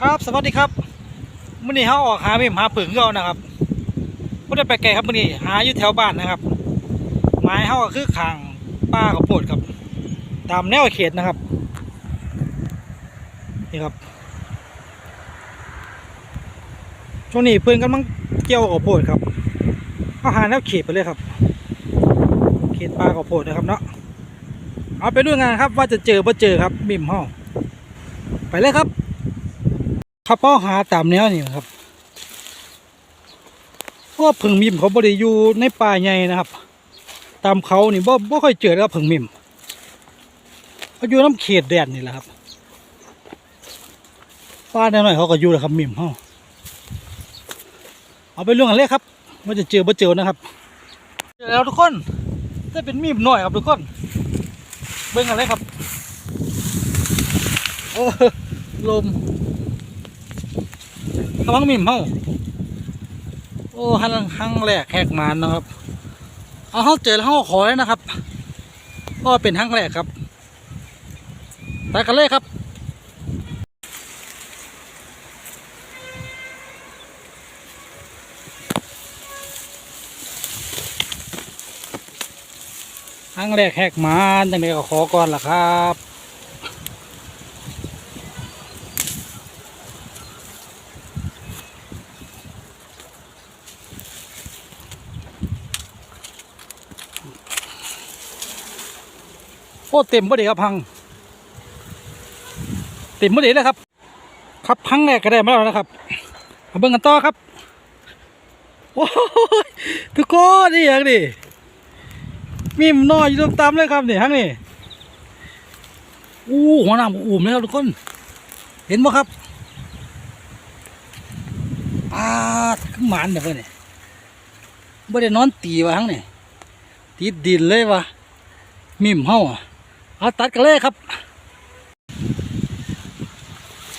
ครับสวัสดีครับมื่อนี้เขาออกหาเม่มหาผึ่งเขานะครับไม่ได้ไปไกลครับมื่อนี้หาอยู่แถวบ้านนะครับไม้เขาก็คือขางป้าข้าวโพดครับ ตามแนวเขตนะครับนี่ครับช่วงนี้เพื่อนกำลังเกี่ยวข้าวโพดครับเขาหาแนวเขตไปเลยครับ เขตป้าข้าวโพดนะครับเนาะเอาไปดูงานครับว่าจะเจอบ่เจอครับมิมห้องไปเลยครับ ครับพ่อหาตามแนวนี่นะครับเพราะว่าผึ่งมิมเขาบริอยู่ในป่าใหญ่นะครับ ตามเขานี่บ่บ่ค่อยเจอแล้วผึ่งมิมเขาอยู่น้ำเขตแดนนี่แหละครับป่าแนวหน่อยเขาก็อยู่แหละครับมิมเขาเอาไปเรื่องกันเลยครับว่าจะเจอบ่เจอนะครับเจอแล้วทุกคนจะเป็นมิมหน่อยครับทุกคน เบิ่งกันเลยครับ โอ้ลม ระวังมิมเฮาโอ้หันหังแรกแหกมานนะครับ เอาเฮาเจอแล้วเฮาขอเลยนะครับเพราะว่าเป็นหังแรกครับไปกันเลยครับหังแรกแหกมานจังไดก็ขอก่อนล่ะครับ โอ้เต็มบ่ดีครับพัง เต็มบ่ดีนะครับ ครับพังแรกก็ได้มาแล้วนะครับมาเบิ่งกันต่อครับโอ้ยทุกคนนี่อย่างนี้มีมน้อยอยู่ตามๆเลยครับนี่ฮังนี่อู้หัวหน้าอุ่มเลยครับทุกคน เห็นบ่ครับอ่าขึ้นหมานเดี๋ยวเพื่อนนี่บ่ได้นอนตีวะฮังนี่ติดดินเลยวะมิมเฮาอะ เอาตัดกันเลยครับ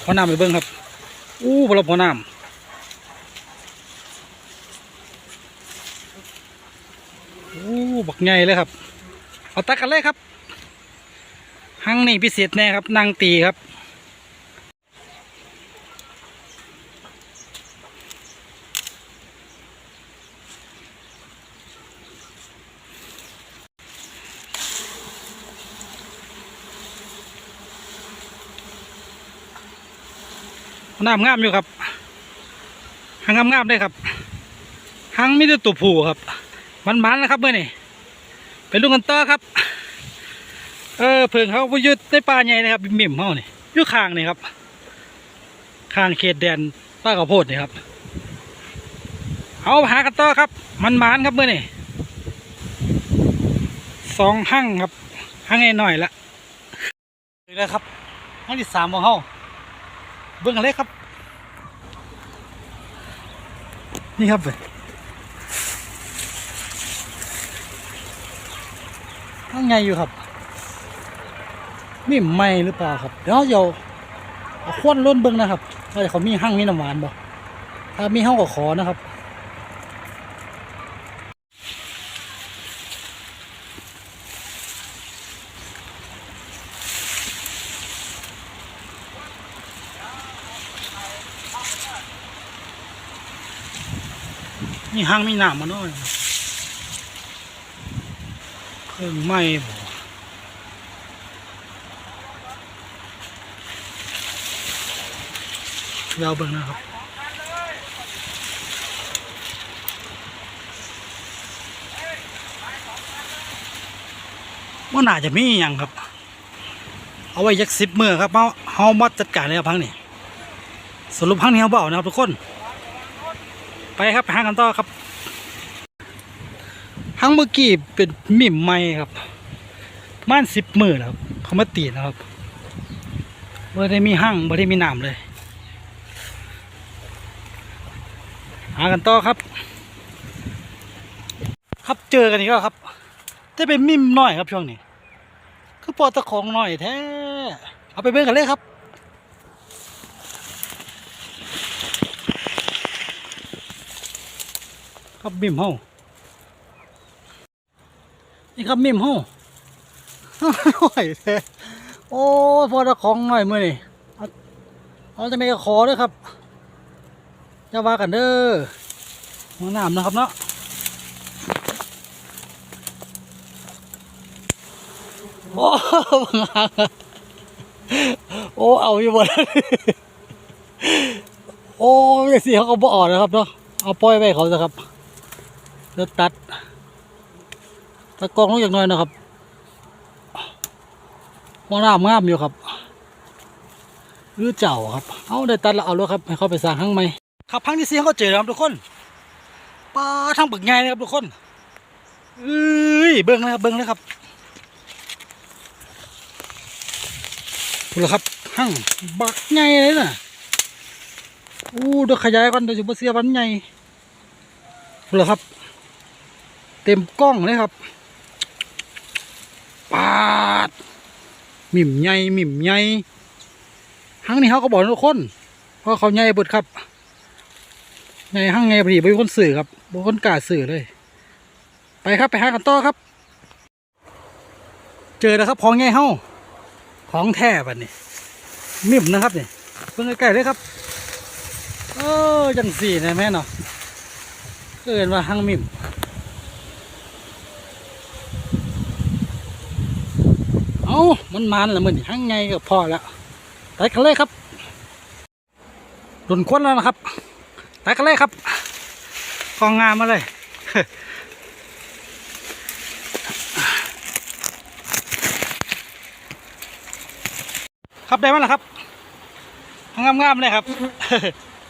พอน้ำไปเบิ้งครับ อู้บลพอน้ำอู้บักใหญ่เลยครับ เอาตัดกันเลยครับหังนี่พิเศษแน่ครับนางตีครับ น้ำงามอยู่ครับหางงามๆได้ครับหางไมีแต่ตัวผู้ครับมันๆนะครับเมื่อนี่ไปดูกกันต่อครับ เออเพิ่งเขาไปยุดในป่าใหญ่นะครับมิมเขานี่อยู่ข้างนี่ครับข้างเขตแดนป้าข้าวโพดนี่ครับ เอาหากันต่อครับ มันมานๆครับเมื่อนี่สองหั่งครับหั่งหน่อยละนี่แหละครับหั่งที่สามของเขา เบื้องอะไรครับ นี่ครับข้างไงอยู่ครับมีไหมหรือเปล่าครับ เดี๋ยวเดี๋ยวเอาควนล้นเบิ้งนะครับว่าเขามีห้างมีน้ำหวานบ่ถ้ามีห้องก็ขอนะครับ มีห้างไมีน้ำมาน่อยเครื่องไหม้บ่เราเบิ่งนะครับว่าน่าจะมีอย่างครับ เอาไว้ยักสิบมือครับเฮาเฮามาจัดการเลยครับพังนี่สรุปพังนี้เขาเบานะครับทุกคน ไปครับไปหากันต่อครับหังเมื่อกี้เป็นมิมใหม่ครับม่านสิบมือแล้วครับเขามาตีนะครับบ่ได้มีหั่งบ่ได้มีน้ำเลย หากันต่อครับ ครับเจอกันอีกแล้วครับแต่เป็นมิมน้อยครับช่วงนี้ คือปอตะของน้อยแท้ เอาไปเบิ่งกันเลยครับ ครับมิมเฮานี่ครับมิมเฮาโอ้ยแท้โอ้พอตะของหน่อยมือนี่เอาจะไม่ขอด้วยครับอย่าว่ากันเด้อหัวหนามนะครับเนาะโอ้โอ้เอาอยู่หมดโอ้ยสิเขาก็บ่ออกนะครับเนาะเอาปล่อยไว้เขาซะครับ แล้วตัดตะกร้องลงอย่างน้อยนะครับหัวหนามงามอยู่ครับหรือเจ้าครับ เอาได้ตัดแล้วเอาเลยครับให้เขาไปสร้างห้างใหม่ครับพังที่สี่เขาเจอแล้วครับทุกคนปลาทั้งบึกใหญ่เลยครับทุกคนเอ้ยเบิ้งเลยครับเบิ้งเลยครับดูเลยครับห้างบักใหญ่เลยนะอู้เดี๋ยวขยายก่อนเดี๋ยวจะเสียวันใหญ่ดูเลยครับ ต็มกล้องเลยครับปาดหมิ่มใหญ่หมิ่มใหญ่ห้างนี้เขาก็บอกทุกคนเพราะเขาใหญ่เบิดครับใหญ่ห้างไงพอดีไม่มีคนสื่อครับไม่มีคนกล้าสื่อเลย ไปครับไปหากันต่อครับ เจอแล้วครับของใหญ่เฮาของแท้บัดนี้นิ่มนะครับนี่เพิ่งใกล้ๆเลยครับเออจังสี่นะแม่เนาะเกินว่าห้างมิ่มเอามันมันละมันห้งไงก็พอแล้วตัดกันเลยครับหลุนควนแล้วนะครับตัดกันเลยครับกองงามมาเลยครับได้ไหมล่ะครับงามงามเลยครับ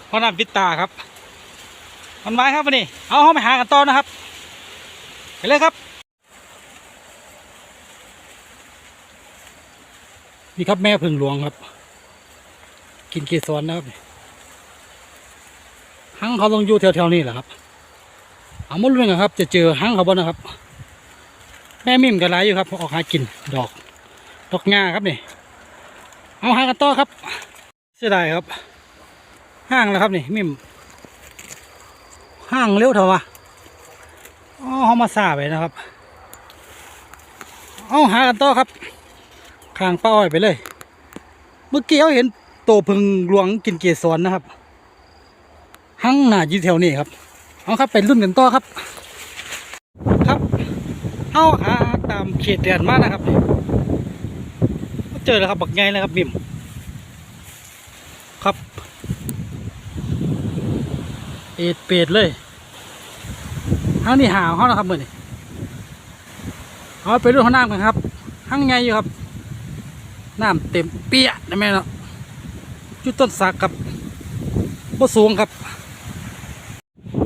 พอนำปิดตาครับมันไม้ครับวันนี้ เอาเข้าไปหากันต่อนะครับ ไปเลยครับ นี่ครับแม่พึ่งหลวงครับ กินเกสรนะครับหังเขาต้องอยู่แถวๆนี้แหละครับเอามดเลยนะครับ จะเจอหังเขาบ่นะครับ แม่มิ่มกันไรอยู่ครับออกหากินดอก ดอกงาครับนี่เอาหากันต่อครับ เสียดายครับ ห้างแล้วครับนี่มิ่มห้างเร็วเถอะวะอ๋อเขามาซาไปนะครับ เอาหากันต่อครับ ข้างป้าอ้อยไปเลย เมื่อกี้เขาเห็นโตพึงหลวงกินเกสรนะครับ หั่งหน้าอยู่แถวนี้ครับ เอาครับไปรุ่นกันต่อครับ ครับเอาหาตามเขตแดนมานะครับเจอแล้วครับบักไงเลยครับบิ่มครับเอ็ดเป็ดเลยทั้งนี้หาของเขานะครับเมื่อนี้เอาไปรุ่นข้างน้ำกันครับหั่งไงอยู่ครับ น้ำเต็มเปียนะแม่เนาะจุดต้นสักครับบ่สูงครับ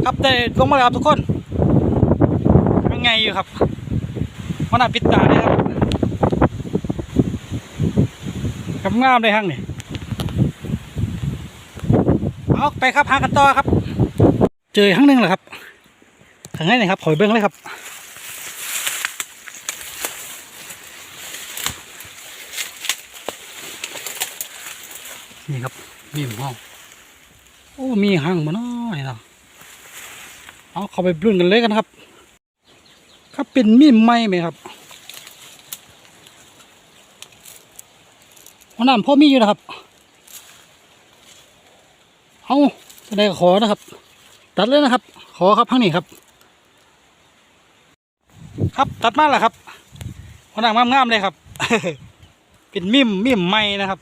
ครับได้ลงมาแล้วครับทุกคนยังไงอยู่ครับมันน่าปิดตาเลยครับกับงามเลยห้างนี่เอาไปครับหากันต่อครับ เจอห้างหนึ่งเหรอครับทางไหนนี่ครับขอยเบิ้งเลยครับ นี่ครับมีหมห้องโอ้มีห้างมาน้อยเนาะเอาเข้าไปรุ่นกันเลยกันครับ ครับเป็นมีมไหมไหมครับหัวหน้าพ่อมีอยู่นะครับเอาจะได้ขอนะครับ ตัดเลยนะครับ ขอครับข้างนี้ครับ ครับตัดมาแล้วครับหัวหน้างามๆเลยครับ เป็นมิมมิมไหมนะครับ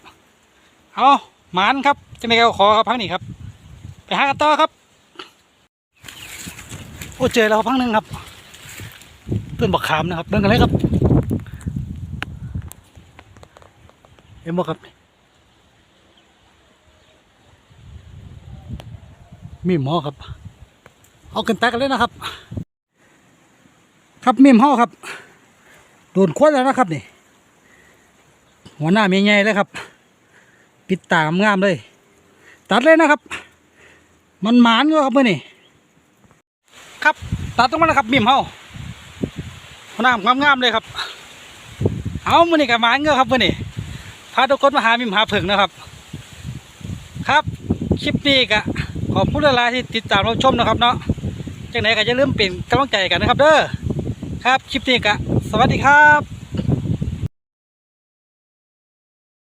เอา หมานครับจะไม่เอาขอครับพังนี้ครับ ไปหากันต่อครับ โอ้เจอแล้วพังหนึ่งครับต้นบักขามนะครับเบิ่งกันเลยครับเห็นบ่ครับ มีหมอครับ เอาขึ้นตักกันเลยนะครับ ครับมีหมอครับ โดนควนแล้วนะครับนี่หัวหน้ามีไงเลยครับ ปิดตามงามเลย ตัดเลยนะครับ มันหมานก็ครับเมื่อนี่ครับตัดตรงมาแล้วครับมิมเฮาหน้างามๆเลยครับ เอาเมื่อนี่กับหมานก็ครับเมื่อนี่พาทุกคนมาหามิมหาผึ่งนะครับ ครับคลิปนี้ก็ขอบคุณหลายที่ติดตามรับชมนะครับเนาะจังไหนก็อย่าลืมเป็นกำลังใจกันนะครับ เด้อครับคลิปนี้ก็สวัสดีครับ